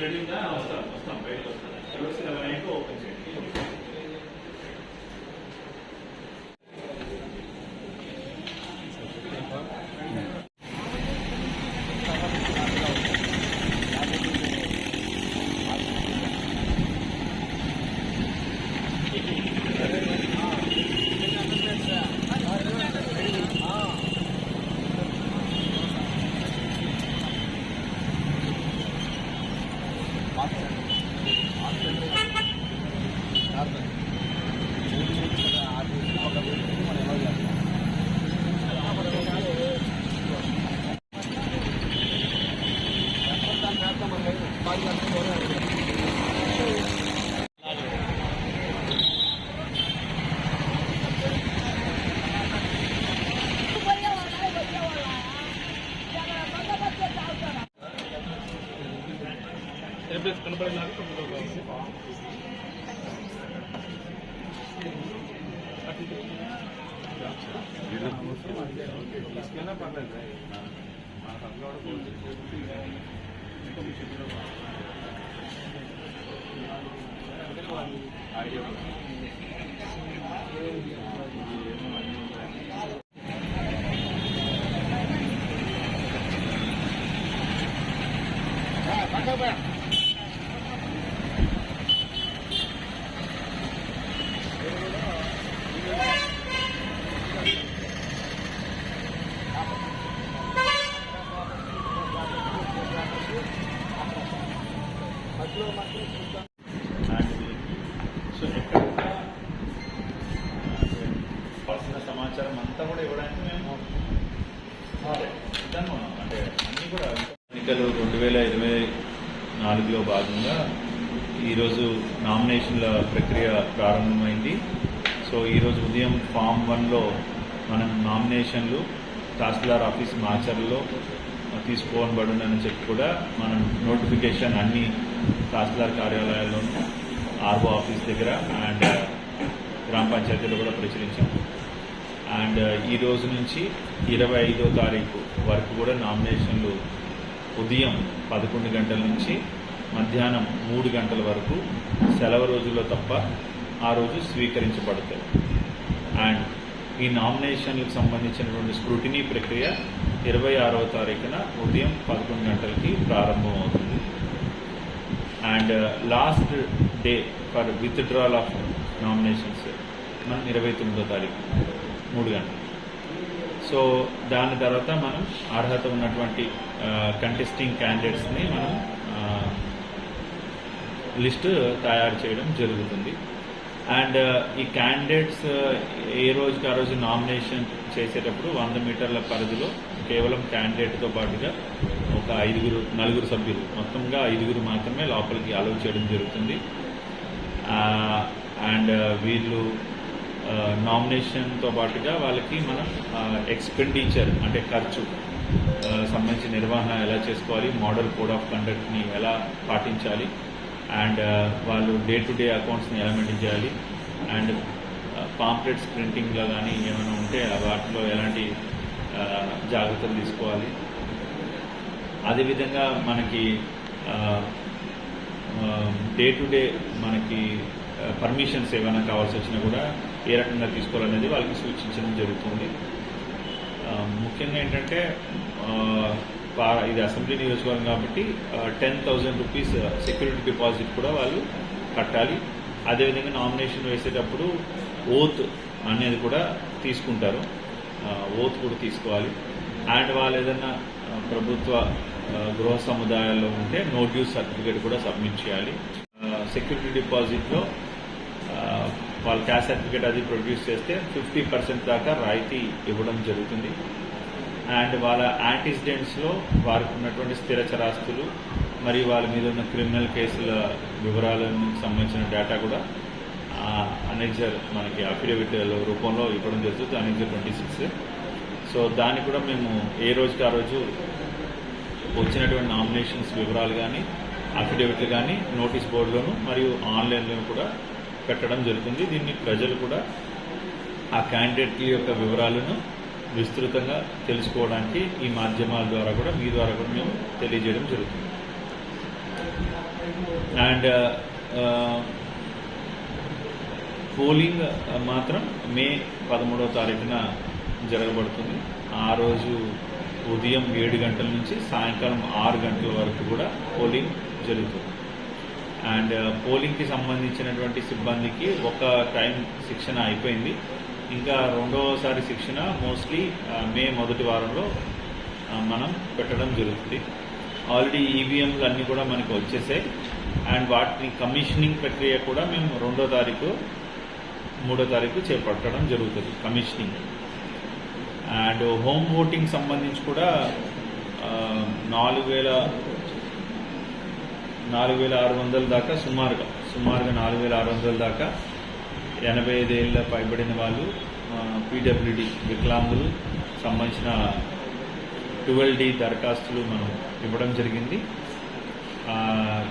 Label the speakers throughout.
Speaker 1: మీరు రెడీగా వస్తాం వస్తాం బయటకు వస్తాం. ఎవరు సెవెన్ అయితే ఓపెన్ చేయండి. అడ్రస్ కనపడేలాగా తొమ్మిదో తీసుకెళ్ళినా పర్లేదు మన తగ్గ ఐడియా Come back. సో ఎక్కడ కావాల్సిన సమాచారం అంతా కూడా ఇవ్వడానికి మేము సిద్ధంగా ఉన్నాం అంటే అన్నీ కూడా ఎన్నికలు రెండు వేల ఇరవై నాలుగులో భాగంగా ఈరోజు నామినేషన్ల ప్రక్రియ ప్రారంభమైంది. సో ఈరోజు ఉదయం ఫామ్ వన్లో మనం నామినేషన్లు తహసీల్దార్ ఆఫీస్ మాచర్లో తీసుకోబడునని చెప్పి కూడా మనం నోటిఫికేషన్ అన్ని తహసీల్దార్ కార్యాలయాల్లోనూ ఆర్ఓ ఆఫీస్ దగ్గర అండ్ గ్రామ పంచాయతీలో కూడా ప్రచురించాం అండ్ ఈ రోజు నుంచి ఇరవై ఐదో తారీఖు వరకు కూడా నామినేషన్లు ఉదయం పదకొండు గంటల నుంచి మధ్యాహ్నం మూడు గంటల వరకు సెలవు రోజుల్లో తప్ప ఆ రోజు స్వీకరించబడతాయి. అండ్ ఈ నామినేషన్లకు సంబంధించినటువంటి స్క్రూటినీ ప్రక్రియ ఇరవై ఆరవ తారీఖున ఉదయం పదకొండు గంటలకి ప్రారంభమవుతుంది. And last day for withdrawal of nominations మనం ఇరవై తొమ్మిదో తారీఖు మూడు గంటలు. సో దాని తర్వాత మనం అర్హత ఉన్నటువంటి uh, కంటెస్టింగ్ క్యాండిడేట్స్ని మనం uh, లిస్ట్ తయారు చేయడం జరుగుతుంది. అండ్ uh, ఈ క్యాండిడేట్స్ ఏ రోజుకి ఆ రోజు నామినేషన్ చేసేటప్పుడు వంద మీటర్ల పరిధిలో కేవలం క్యాండిడేట్తో పాటుగా ఒక ఐదుగురు నలుగురు సభ్యులు. మొత్తంగా ఐదుగురు మాత్రమే లోపలికి అలౌ చేయడం జరుగుతుంది. అండ్ uh, వీళ్ళు uh, నామినేషన్తో పాటుగా వాళ్ళకి మనం ఎక్స్పెండిచర్ అంటే ఖర్చు సంబంధించిన నిర్వహణ ఎలా చేసుకోవాలి మోడల్ కోడ్ ఆఫ్ కండక్ట్ని ఎలా పాటించాలి అండ్ uh, వాళ్ళు డే టు డే అకౌంట్స్ని ఎలా మెయింటైన్ చేయాలి అండ్ పాంప్లెట్స్ ప్రింటింగ్లో కానీ ఏమైనా ఉంటే వాటిలో ఎలాంటి జాగ్రత్తలు తీసుకోవాలి. అదేవిధంగా మనకి డే టు డే మనకి పర్మిషన్స్ ఏమైనా కావాల్సి వచ్చినా కూడా ఏ రకంగా తీసుకోవాలనేది వాళ్ళకి సూచించడం జరుగుతుంది. ముఖ్యంగా ఏంటంటే పా- ఇది అసెంబ్లీ నియోజకవర్గం కాబట్టి ten thousand rupees security deposit కూడా వాళ్ళు కట్టాలి. అదేవిధంగా నామినేషన్ వేసేటప్పుడు ఓత్ అనేది కూడా తీసుకుంటారు. ఓత్ కూడా తీసుకోవాలి. అండ్ వాళ్ళు ఏదైనా ప్రభుత్వ గృహ సముదాయాల్లో ఉంటే నో సర్టిఫికేట్ కూడా సబ్మిట్ చేయాలి. సెక్యూరిటీ డిపాజిట్లో వాళ్ళు క్యాష్ సర్టిఫికేట్ అది ప్రొడ్యూస్ చేస్తే ఫిఫ్టీ పర్సెంట్ దాకా రాయితీ ఇవ్వడం జరుగుతుంది. అండ్ వాళ్ళ యాంటిసిడెంట్స్లో వారికి ఉన్నటువంటి స్థిర చరాస్తులు మరియు వాళ్ళ మీద ఉన్న క్రిమినల్ కేసుల వివరాలకు సంబంధించిన డేటా కూడా అనెక్జర్ మనకి అఫిడవిట్ రూపంలో ఇవ్వడం జరుగుతుంది అనెక్జర్ ట్వంటీ సిక్స్ సో దాన్ని కూడా మేము ఏ రోజుకి ఆ రోజు వచ్చినటువంటి నామినేషన్స్ వివరాలు కానీ అఫిడవిట్లు కానీ నోటీస్ బోర్డులోను మరియు ఆన్లైన్లోను కూడా పెట్టడం జరుగుతుంది. దీన్ని ప్రజలు కూడా ఆ క్యాండిడేట్ల యొక్క వివరాలను విస్తృతంగా తెలుసుకోవడానికి ఈ మాధ్యమాల ద్వారా కూడా మీ ద్వారా కూడా మేము తెలియజేయడం జరుగుతుంది. అండ్ పోలింగ్ మాత్రం మే పదమూడవ తారీఖున జరగబడుతుంది. ఆ రోజు ఉదయం ఏడు గంటల నుంచి సాయంకాలం ఆరు గంటల వరకు కూడా పోలింగ్ జరుగుతుంది. అండ్ పోలింగ్కి సంబంధించినటువంటి సిబ్బందికి ఒక టైం శిక్షణ అయిపోయింది. ఇంకా రెండవసారి శిక్షణ మోస్ట్లీ మే మొదటి వారంలో మనం పెట్టడం జరుగుతుంది. ఆల్రెడీ ఈవీఎంలు అన్నీ కూడా మనకు వచ్చేసాయి. అండ్ వాటిని కమిషనింగ్ ప్రక్రియ కూడా మేము రెండో తారీఖు మూడో తారీఖు చేపట్టడం జరుగుతుంది కమిషనింగ్. అండ్ హోమ్ ఓటింగ్ సంబంధించి కూడా నాలుగు వేల నాలుగు వేల ఆరు వందల దాకా సుమారుగా సుమారుగా నాలుగు వేల ఆరు వందల దాకా ఎనభై ఐదేళ్ళ పైబడిన వాళ్ళు పీడబ్ల్యూడి వికలాంగులు సంబంధించిన ట్వెల్వ్ డి దరఖాస్తులు మనం ఇవ్వడం జరిగింది.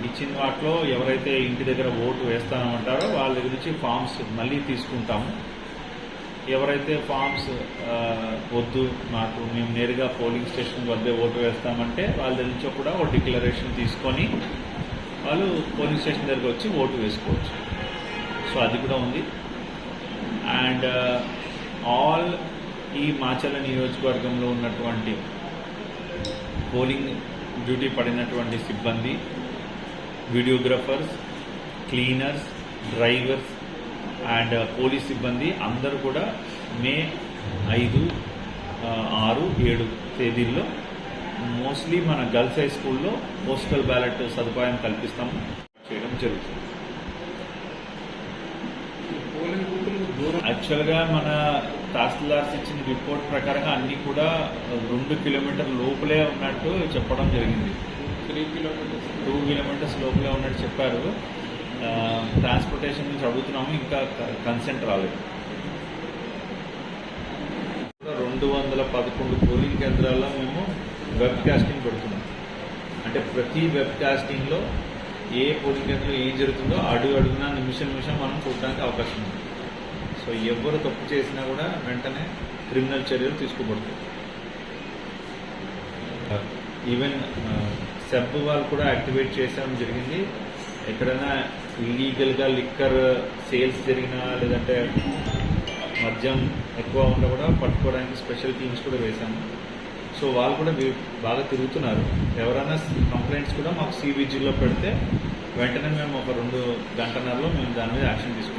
Speaker 1: ఇచ్చిన వాటిలో ఎవరైతే ఇంటి దగ్గర ఓటు వేస్తామంటారో వాళ్ళ దగ్గర నుంచి ఫామ్స్ మళ్ళీ తీసుకుంటాము. ఎవరైతే ఫామ్స్ వద్దు మాకు మేము నేరుగా పోలింగ్ స్టేషన్ వద్దే ఓటు వేస్తామంటే వాళ్ళ దగ్గర నుంచి కూడా ఒక డిక్లరేషన్ తీసుకొని వాళ్ళు పోలింగ్ స్టేషన్ దగ్గరకు వచ్చి ఓటు వేసుకోవచ్చు. సో అది కూడా ఉంది. అండ్ ఆల్ ఈ మాచల నియోజకవర్గంలో ఉన్నటువంటి పోలింగ్ డ్యూటీ పడినటువంటి సిబ్బంది videographers cleaners drivers and police సిబ్బంది అందరూ కూడా మే ఐదు ఆరు ఏడు తేదీల్లో మోస్ట్లీ మన గర్ల్స్ హై స్కూల్లో పోస్టల్ బ్యాలెట్ సదుపాయం కల్పిస్తాము. చేయడం జరుగుతుంది.
Speaker 2: పోలింగ్
Speaker 1: యాక్చువల్గా మన తహసీల్దార్స్ ఇచ్చిన రిపోర్ట్ ప్రకారంగా అన్ని కూడా రెండు కిలోమీటర్ లోపలే ఉన్నట్టు చెప్పడం జరిగింది.
Speaker 2: త్రీ కిలోమీటర్స్
Speaker 1: టూ కిలోమీటర్స్ లోపలే ఉన్నట్టు చెప్పారు. ట్రాన్స్పోర్టేషన్ నుంచి అడుగుతున్నాము ఇంకా కన్సెంట్ రాలేదు. రెండు వందల పదకొండు పోలింగ్ కేంద్రాల్లో మేము వెబ్ కాస్టింగ్ పెడుతున్నాం. అంటే ప్రతి వెబ్ కాస్టింగ్లో ఏ పోలింగ్ కేంద్రంలో ఏం జరుగుతుందో అడుగు అడుగున నిమిషం నిమిషం మనం చూడడానికి అవకాశం ఉంది. సో ఎవరు తప్పు చేసినా కూడా వెంటనే క్రిమినల్ చర్యలు తీసుకోబడుతుంది ఈవెన్ సెబ్ వాళ్ళు కూడా యాక్టివేట్ చేసడం జరిగింది. ఎక్కడైనా ఇల్లీగల్గా లిక్కర్ సేల్స్ జరిగినా లేదంటే మద్యం ఎక్కువ ఉండ కూడా పట్టుకోవడానికి స్పెషల్ టీమ్స్ కూడా వేశాము. సో వాళ్ళు కూడా బాగా తిరుగుతున్నారు. ఎవరైనా కంప్లైంట్స్ కూడా మాకు సీబీజీలో పెడితే వెంటనే మేము ఒక రెండు గంటన్నరలో మేము దాని మీద యాక్షన్ తీసుకుంటాం.